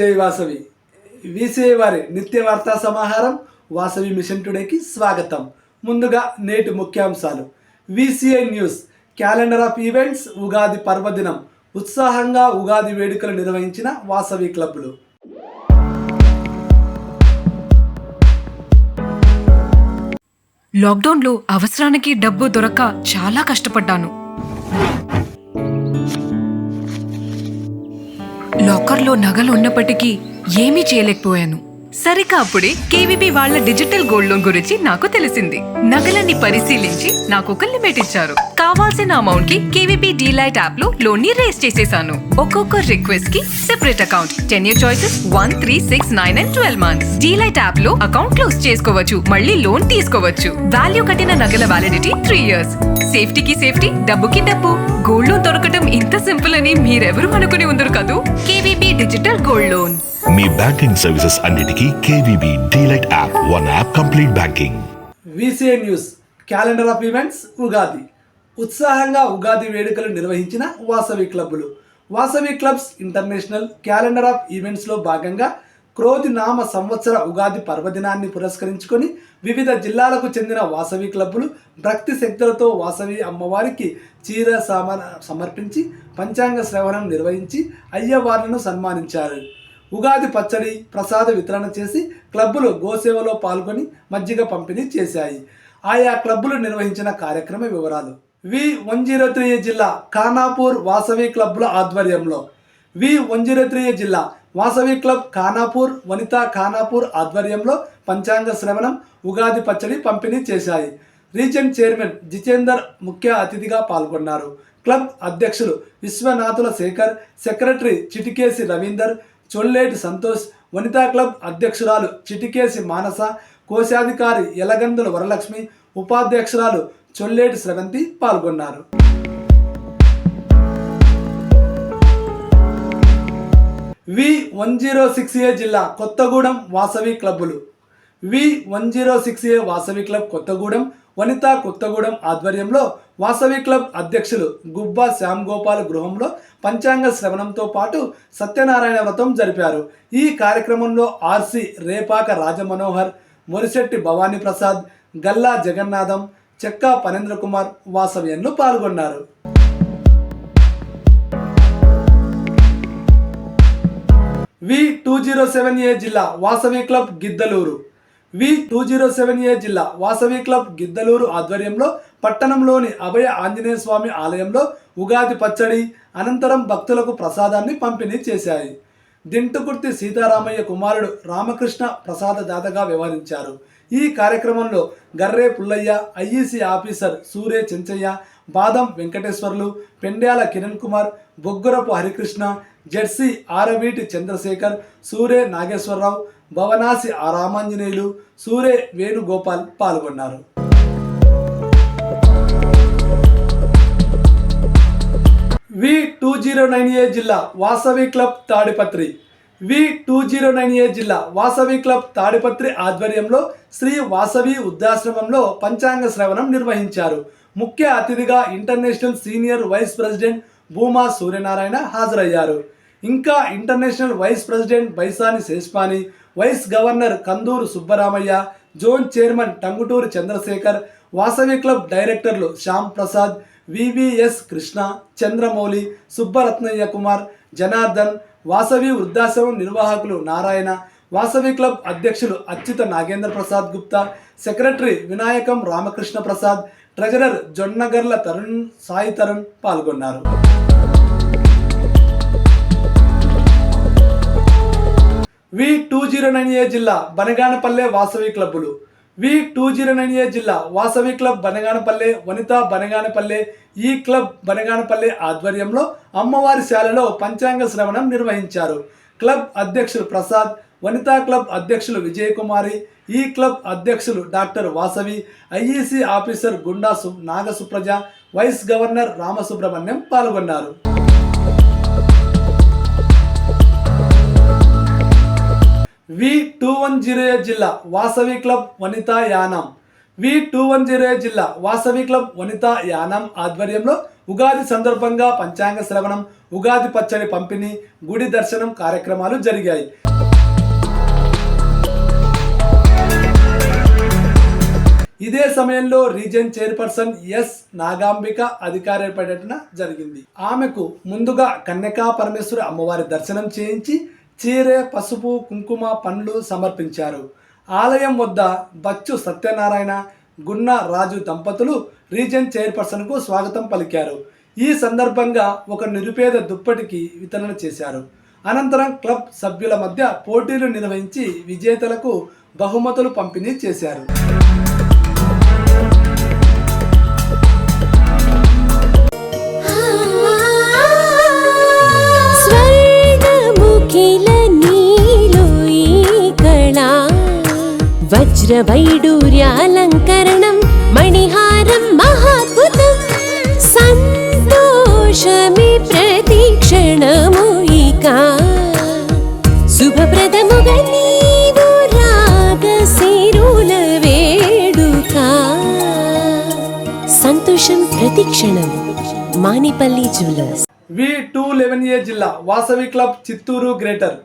జై వాసవి. వీసీఐ వారి నిత్య వార్తా సమాహారం వాసవి మిషన్ టుడేకి స్వాగతం. ముందుగా నేటి ముఖ్యాంశాలు. VCI news. Calendar of events Ugadi పర్వదినం. ఉత్సాహంగా ఉగాది వేడుకలు నిర్వహించిన వాసవి క్లబ్లు లాక్డౌన్లో అవసరానికి డబ్బు దొరక్క చాలా కష్టపడ్డాను. లాకర్లో నగలు ఉన్నప్పటికీ ఏమీ చేయలేకపోయాను. సరిగా అప్పుడే కేవీబీ వాళ్ళ డిజిటల్ గోల్డ్ లోన్ గురించి నాకు తెలిసింది. నగలన్నీ పరిశీలించి నాకు ఒక లిమిట్ ఇచ్చారు కావాల్సిన అమౌంట్కి కేవీబీ డీలైట్ యాప్లో లోన్ని రేస్ చేసేసాను. ఒక్కొక్క రిక్వెస్ట్కి separate account. Ten year choices one three six nine and twelve months. Delight యాప్లో అకౌంట్ క్లోజ్ చేసుకోవచ్చు మళ్ళీ లోన్ తీసుకోవచ్చు. వాల్యూ కట్టిన నగల వ్యాలిడిటీ త్రీ ఇయర్స్. సేఫ్టీకి సేఫ్టీ డబ్బుకి డబ్బు. గోల్డ్ లోన్ దొరకటం ఇంత సింపుల్ అని మీరెవరు అనుకుని ఉండరు కదూ? KVB digital gold loan. మీ బ్యాంకింగ్ సర్వీసెస్ అన్నిటికీ KVB DLite app one app complete banking. VCI news calendar of events Ugadi. ఉత్సాహంగా ఉగాది వేడుకలు నిర్వహించిన వాసవి క్లబ్బులు. Vasavi clubs international calendar of ఈవెంట్స్లో భాగంగా క్రోధి నామ సంవత్సర ఉగాది పర్వదినాన్ని పురస్కరించుకొని వివిధ జిల్లాలకు చెందిన వాసవి క్లబ్బులు భక్తి శక్తులతో వాసవి అమ్మవారికి చీర సామాన సమర్పించి పంచాంగ శ్రవణం నిర్వహించి అయ్యవార్లను సన్మానించారు. ఉగాది పచ్చడి ప్రసాద వితరణ చేసి క్లబ్బులు గోసేవలో పాల్గొని మజ్జిగ పంపిణీ చేశాయి. ఆయా క్లబ్బులు నిర్వహించిన కార్యక్రమ వివరాలు. వి. వన్ జీరో త్రీ జిల్లా ఖానాపూర్ వాసవి క్లబ్బుల ఆధ్వర్యంలో. వి. వన్ జీరో త్రీ జిల్లా వాసవి క్లబ్ ఖానాపూర్ వనితా ఖానాపూర్ ఆధ్వర్యంలో పంచాంగ శ్రవణం ఉగాది పచ్చడి పంపిణీ చేశాయి. రీజన్ చైర్మన్ జితేందర్ ముఖ్య అతిథిగా పాల్గొన్నారు. క్లబ్ అధ్యక్షులు విశ్వనాథుల శేఖర్ సెక్రటరీ చిటికేసి రవీందర్ చొల్లేటి సంతోష్ వనితా క్లబ్ అధ్యక్షురాలు చిటికేసి మానస కోశాధికారి యలగందుల వరలక్ష్మి ఉపాధ్యక్షురాలు చొల్లేటి స్రవంతి పాల్గొన్నారు. V one zero six A జిల్లా కొత్తగూడెం వాసవి క్లబ్బులు. V one zero six A Vasavi club Kothagudem Vanitha Kothagudem ఆధ్వర్యంలో వాసవి క్లబ్ అధ్యక్షులు గుబ్బా శ్యామ్ గోపాల్ గృహంలో పంచాంగ శ్రవణంతో పాటు సత్యనారాయణ వ్రతం జరిపారు. ఈ కార్యక్రమంలో ఆర్సి రేపాక రాజమనోహర్ మొరిశెట్టి భవానీ ప్రసాద్ గల్లా జగన్నాథం చెక్కా పనేంద్ర కుమార్ వాసవ్యంలో పాల్గొన్నారు. V two zero seven A జిల్లా Vasavi club Giddalur. V two zero seven A జిల్లా వాసవి క్లబ్ గిద్దలూరు ఆధ్వర్యంలో పట్టణంలోని అభయ ఆంజనేయ స్వామి ఆలయంలో ఉగాది పచ్చడి అనంతరం భక్తులకు ప్రసాదాన్ని పంపిణీ చేశాయి. దింటుకుర్తి సీతారామయ్య కుమారుడు రామకృష్ణ ప్రసాద దాతగా వ్యవహరించారు. ఈ కార్యక్రమంలో గర్రే పుల్లయ్య ఐఈసీ ఆఫీసర్ సూర్య చెంచయ్య బాదం వెంకటేశ్వర్లు పెండ్యాల కిరణ్ కుమార్ బొగ్గురపు హరికృష్ణ జెర్సీ ఆరవీటి చంద్రశేఖర్ సూరే నాగేశ్వరరావు భవనాసి ఆ రామాంజనేయులు సూరే వేణుగోపాల్ పాల్గొన్నారు. V two zero nine A జిల్లా Vasavi club Tadipatri. V two zero nine A జిల్లా వాసవి క్లబ్ తాడిపత్రి ఆధ్వర్యంలో శ్రీ వాసవి వృద్ధాశ్రమంలో పంచాంగ శ్రవణం నిర్వహించారు. ముఖ్య అతిథిగా international senior vice president Bhuma Suryanarayana హాజరయ్యారు. ఇంకా international vice president Baisani Seshpani vice governor Kanduru Subbaramaiah zone chairman Tanguturu Chandrashekar Vasavi club డైరెక్టర్లు శ్యామ్ ప్రసాద్ వివిఎస్ కృష్ణ చంద్రమౌళి సుబ్బరత్నయ్య కుమార్ జనార్దన్ వాసవి వృద్ధాశ్రమం నిర్వాహకులు నారాయణ వాసవి క్లబ్ అధ్యక్షులు అచ్యుత నాగేంద్ర ప్రసాద్ గుప్తా సెక్రటరీ వినాయకం రామకృష్ణ ప్రసాద్ ట్రెజరర్ జొన్నగర్ల తరుణ్ సాయి తరుణ్ పాల్గొన్నారు. V two zero nine A జిల్లా బనగానపల్లె వాసవి క్లబ్బులు. V two zero nine A జిల్లా వాసవి క్లబ్ బనగానపల్లె వనిత బనగానపల్లె ఈ క్లబ్ బనగానపల్లె ఆధ్వర్యంలో అమ్మవారి శాలలో పంచాంగ శ్రవణం నిర్వహించారు. క్లబ్ అధ్యక్షులు ప్రసాద్ వనితా క్లబ్ అధ్యక్షులు విజయకుమారి ఈ క్లబ్ అధ్యక్షులు డాక్టర్ వాసవి ఐఈసీ ఆఫీసర్ గుండా సు నాగసుప్రజ వైస్ గవర్నర్ రామసుబ్రహ్మణ్యం పాల్గొన్నారు. వి టూ వన్ జీరో జిల్లా Vasavi club Vanitha Yanam. V two one zero జిల్లా వాసవి క్లబ్ వనితా యానం ఆధ్వర్యంలో ఉగాది సందర్భంగా పంచాంగ శ్రవణం ఉగాది పచ్చడి పంపిణీ గుడి దర్శనం కార్యక్రమాలు జరిగాయి. ఇదే సమయంలో రీజన్ చైర్పర్సన్ ఎస్ నాగాంబిక అధికార పర్యటన జరిగింది. ఆమెకు ముందుగా కన్యకా పరమేశ్వరి అమ్మవారి దర్శనం చేయించి చీరె పసుపు కుంకుమ పండ్లు సమర్పించారు. ఆలయం వద్ద బచ్చు సత్యనారాయణ గున్న రాజు దంపతులు రీజన్ చైర్పర్సన్కు స్వాగతం పలికారు. ఈ సందర్భంగా ఒక నిరుపేద దుప్పటికి వితరణ చేశారు. అనంతరం క్లబ్ సభ్యుల మధ్య పోటీలు నిర్వహించి విజేతలకు బహుమతులు పంపిణీ చేశారు. అఖిల నీలో ఈ వజ్ర వైడూర్యాలంకరణం మణిహారం మహాద్భుతం. సంతోషమి ప్రతిక్షణము ఇక. శుభప్రదముగా నీవు రాగశిరుల వేడుక. సంతోషం ప్రతిక్షణం. Manepalli jewellers. V two eleven A జిల్లా Vasavi club Chittoor greater.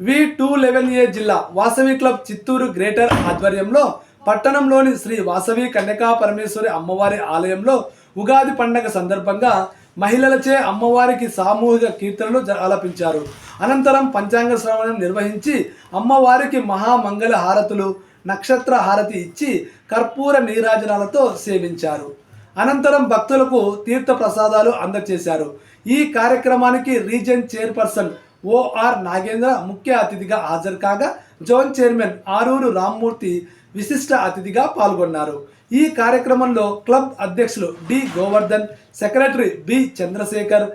V two eleven A జిల్లా వాసవి క్లబ్ చిత్తూరు గ్రేటర్ ఆధ్వర్యంలో పట్టణంలోని శ్రీ వాసవి కన్యకా పరమేశ్వరి అమ్మవారి ఆలయంలో ఉగాది పండగ సందర్భంగా మహిళలచే అమ్మవారికి సామూహిక కీర్తనలు జ- ఆలపించారు అనంతరం పంచాంగ శ్రవణం నిర్వహించి అమ్మవారికి మహామంగళ హారతులు నక్షత్ర హారతి ఇచ్చి కర్పూర నీరాజనాలతో సేవించారు. అనంతరం భక్తులకు తీర్థ ప్రసాదాలు అందజేశారు ఈ కార్యక్రమానికి రీజన్ చైర్పర్సన్ ఓఆర్ నాగేంద్ర ముఖ్య అతిథిగా హాజరు కాగా జోన్ చైర్మన్ ఆరూరు రామ్మూర్తి విశిష్ట అతిథిగా పాల్గొన్నారు. ఈ కార్యక్రమంలో క్లబ్ అధ్యక్షులు D Govardhan secretary B Chandrashekar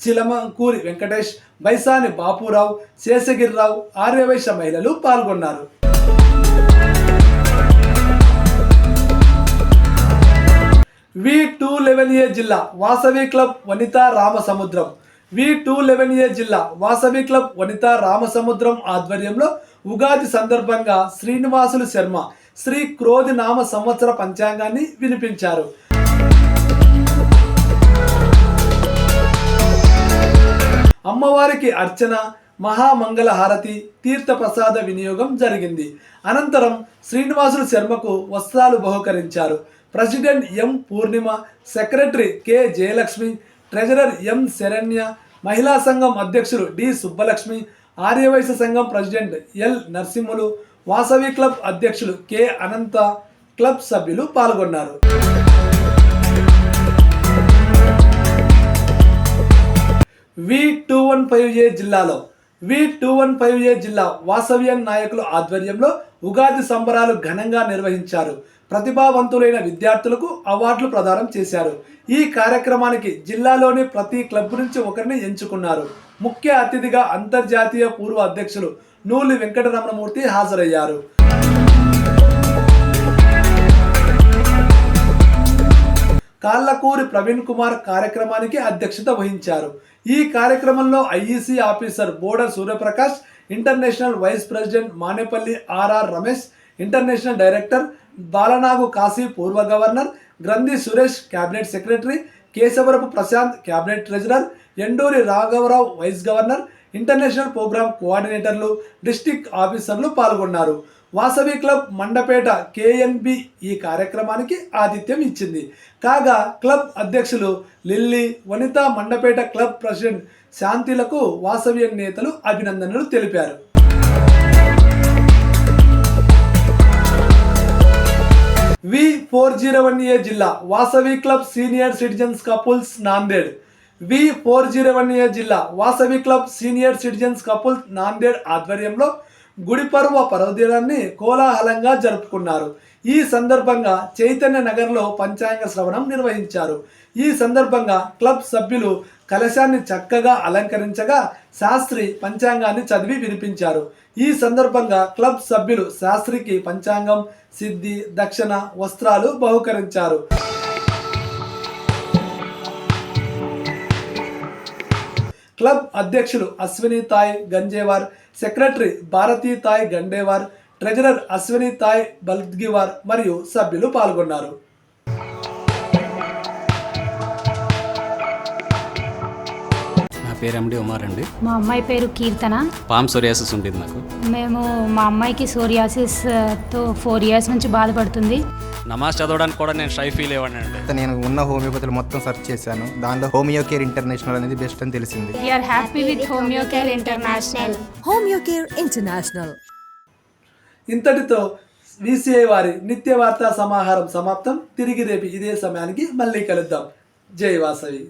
Chilamakuri Venkatesh Baisani Bapurao Seshagirirao Aryavysya మహిళలు పాల్గొన్నారు. వి టూ లెవెన్ ఏ జిల్లా Vasavi club Vanitha Ramasamudram. V two eleven A జిల్లా వాసవి క్లబ్ వనితా రామసముద్రం ఆధ్వర్యంలో ఉగాది సందర్భంగా శ్రీనివాసులు శర్మ శ్రీ క్రోధి నామ సంవత్సర పంచాంగాన్ని వినిపించారు. అమ్మవారికి అర్చన మహామంగళ హారతి తీర్థ ప్రసాద వినియోగం జరిగింది. అనంతరం శ్రీనివాసులు శర్మకు వస్త్రాలు బహుకరించారు. President M Purnima secretary K Jayalakshmi treasurer M Saranya మహిళా సంఘం అధ్యక్షులు డి సుబ్బలక్ష్మి ఆర్యవైశ్య సంఘం president L Narasimhulu Vasavi club అధ్యక్షులు కె అనంత క్లబ్ సభ్యులు పాల్గొన్నారు. V two one five A జిల్లాలో V two one five A జిల్లా వాసవ్యన్ నాయకుల ఆధ్వర్యంలో ఉగాది సంబరాలు ఘనంగా నిర్వహించారు. ప్రతిభావంతులైన విద్యార్థులకు అవార్డులు ప్రదానం చేశారు. ఈ కార్యక్రమానికి జిల్లాలోని ప్రతి క్లబ్ నుంచి ఒకరిని ఎంచుకున్నారు. ముఖ్య అతిథిగా అంతర్జాతీయ పూర్వ అధ్యక్షులు నూలి వెంకటరమణమూర్తి హాజరయ్యారు. కాళ్ళకూరి ప్రవీణ్ కుమార్ కార్యక్రమానికి అధ్యక్షత వహించారు. ఈ కార్యక్రమంలో IEC officer border Suryaprakash international vice president Manepalli RR Ramesh international director Balanagu Kashi పూర్వ governor Granthi Suresh cabinet secretary Kesavarapu Prashanth cabinet treasurer Enduri రాఘవరావు వైస్ గవర్నర్ ఇంటర్నేషనల్ ప్రోగ్రామ్ కోఆర్డినేటర్లు డిస్టిక్ ఆఫీసర్లు పాల్గొన్నారు. వాసవి క్లబ్ మండపేట కేఎన్బి ఈ కార్యక్రమానికి ఆతిథ్యం ఇచ్చింది. కాగా క్లబ్ అధ్యక్షులు Lily Vanitha Mandapeta club president శాంతిలకు Vasavi నేతలు అభినందనలు తెలిపారు. V four zero one A జిల్లా Vasavi club senior citizens couples Nanded. V four zero one A జిల్లా Vasavi club senior citizens couples Nanded ఆధ్వర్యంలో గుడి పర్వ పర్వదినాన్ని కోలాహలంగా జరుపుకున్నారు. ఈ సందర్భంగా చైతన్య నగర్లో పంచాంగ శ్రవణం నిర్వహించారు. ఈ సందర్భంగా క్లబ్ సభ్యులు కలశాన్ని చక్కగా అలంకరించగా శాస్త్రి పంచాంగాన్ని చదివి వినిపించారు. ఈ సందర్భంగా క్లబ్ సభ్యులు శాస్త్రికి పంచాంగం సిద్ధి దక్షిణ వస్త్రాలు బహుకరించారు. క్లబ్ అధ్యక్షులు అశ్విని తాయ్ గంజేవార్ సెక్రటరీ భారతీ తాయ్ గండేవార్ ట్రెజరర్ అశ్విని తాయ్ బల్ద్గివార్ మరియు సభ్యులు పాల్గొన్నారు. పేరు ఎండి ఉమార్ అండి. మా అమ్మాయి పేరు కీర్తన. పామ్ సోరియాసిస్ ఉండేది నాకు మేము మా అమ్మాయికి సోరియాసిస్తో ఫోర్ ఇయర్స్ నుంచి బాధపడుతుంది. నమాజ్ చదవడానికి కూడా నేను షై ఫీల్ అయ్యాను అండి. నేను ఉన్న హోమియోపతులు మొత్తం సెర్చ్ చేశాను. దానిలో హోమియో కేర్ ఇంటర్నేషనల్ అనేది బెస్ట్ అని తెలిసింది. We are happy with Homeo Care International Homeocare International. ఇంతటితో విసిఐ వారి నిత్య వార్తా సమాహారం సమాప్తం. తిరిగి రేపు ఇదే సమయానికి మళ్ళీ కలుద్దాం. జై వాసవి.